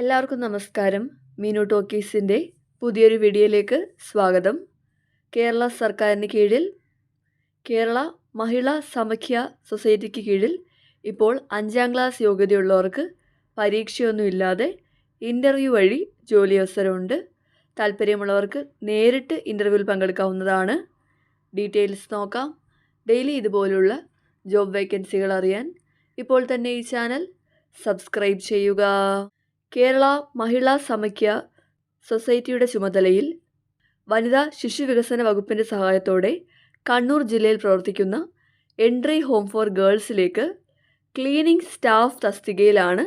എല്ലാവർക്കും നമസ്കാരം. മീനു ടോക്കീസിന്റെ പുതിയൊരു വീഡിയോയിലേക്ക് സ്വാഗതം. കേരള സർക്കാരിന് കീഴിൽ കേരള മഹിളാ സമഖ്യ സൊസൈറ്റിക്ക് കീഴിൽ ഇപ്പോൾ അഞ്ചാം ക്ലാസ് യോഗ്യതയുള്ളവർക്ക് പരീക്ഷയൊന്നുമില്ലാതെ ഇന്റർവ്യൂ വഴി ജോലി അവസരമുണ്ട് താല്പര്യമുള്ളവർക്ക് നേരിട്ട് ഇന്റർവ്യൂവിൽ പങ്കെടുക്കാവുന്നതാണ്. ഡീറ്റെയിൽസ് നോക്കാം. ഡെയിലി ഇതുപോലുള്ള ജോബ് വേക്കൻസികൾ അറിയാൻ ഇപ്പോൾ തന്നെ ഈ ചാനൽ സബ്സ്ക്രൈബ് ചെയ്യുക. കേരള മഹിളാ സമഖ്യ സൊസൈറ്റിയുടെ ചുമതലയിൽ വനിതാ ശിശു വികസന വകുപ്പിന്റെ സഹായത്തോടെ കണ്ണൂർ ജില്ലയിൽ പ്രവർത്തിക്കുന്ന എൻട്രി ഹോം ഫോർ ഗേൾസിലേക്ക് ക്ലീനിംഗ് സ്റ്റാഫ് തസ്തികയിലാണ്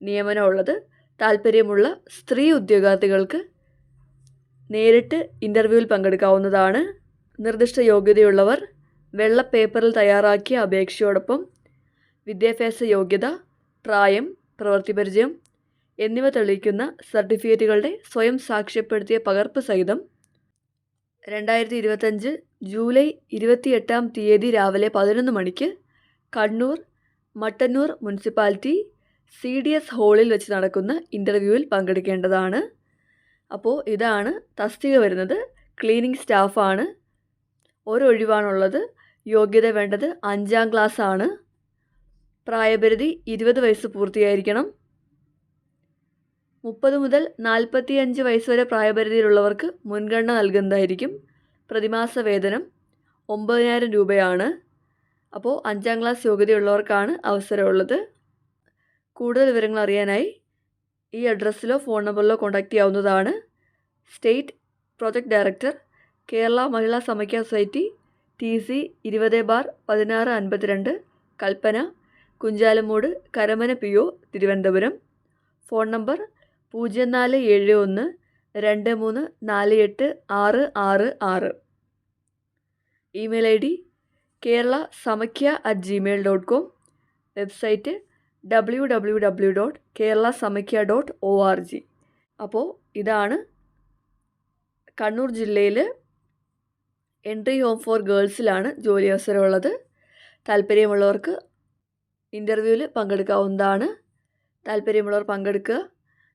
നിയമനമുള്ളത്. താല്പര്യമുള്ള സ്ത്രീ ഉദ്യോഗാർത്ഥികൾക്ക് നേരിട്ട് ഇന്റർവ്യൂവിൽ പങ്കെടുക്കാവുന്നതാണ്. നിർദ്ദിഷ്ട യോഗ്യതയുള്ളവർ വെള്ള പേപ്പറിൽ തയ്യാറാക്കിയ അപേക്ഷയോടൊപ്പം വിദ്യാഭ്യാസ യോഗ്യത പ്രായം പ്രവൃത്തിപരിചയം എന്നിവ തെളിയിക്കുന്ന സർട്ടിഫിക്കറ്റുകളുടെ സ്വയം സാക്ഷ്യപ്പെടുത്തിയ പകർപ്പ് സഹിതം രണ്ടായിരത്തി ഇരുപത്തഞ്ച് ജൂലൈ ഇരുപത്തിയെട്ടാം തീയതി രാവിലെ പതിനൊന്ന് മണിക്ക് Kannur Mattannur municipality C D S ഹാളിൽ വെച്ച് നടക്കുന്ന ഇന്റർവ്യൂവിൽ പങ്കെടുക്കേണ്ടതാണ്. അപ്പോൾ ഇതാണ് തസ്തിക വരുന്നത്. ക്ലീനിങ് സ്റ്റാഫാണ്. ഒരൊഴിവാണുള്ളത്. യോഗ്യത വേണ്ടത് അഞ്ചാം ക്ലാസ് ആണ് പ്രായപരിധി ഇരുപത് വയസ്സ് പൂർത്തിയായിരിക്കണം. മുപ്പത് മുതൽ നാൽപ്പത്തിയഞ്ച് വയസ്സ് വരെ പ്രായപരിധിയിലുള്ളവർക്ക് മുൻഗണന നൽകുന്നതായിരിക്കും പ്രതിമാസ വേതനം ഒമ്പതിനായിരം രൂപയാണ്. അപ്പോൾ അഞ്ചാം ക്ലാസ് യോഗ്യതയുള്ളവർക്കാണ് അവസരമുള്ളത്. കൂടുതൽ വിവരങ്ങൾ അറിയാനായി ഈ അഡ്രസ്സിലോ ഫോൺ നമ്പറിലോ കോൺടാക്റ്റ് ചെയ്യാവുന്നതാണ്. State project director Kerala Mahila Samakhya society T C ഇരുപത് ബാർ പതിനാറ് അൻപത്തിരണ്ട് Kalpana Kunchalumoodu Karamana P O Thiruvananthapuram. Phone number പൂജ്യം നാല് ഏഴ് ഒന്ന് രണ്ട് മൂന്ന് നാല് എട്ട് ആറ് ആറ് ആറ്. Email I D Kerala Samakhya at Gmail dot com website W W W dot Kerala Samakhya dot O R G അപ്പോൾ ഇതാണ് കണ്ണൂർ ജില്ലയിൽ എൻട്രി ഹോം ഫോർ ഗേൾസിലാണ് ജോലി അവസരമുള്ളത് താല്പര്യമുള്ളവർക്ക് ഇന്റർവ്യൂവിൽ പങ്കെടുക്കാവുന്നതാണ്. താല്പര്യമുള്ളവർ പങ്കെടുക്കുക.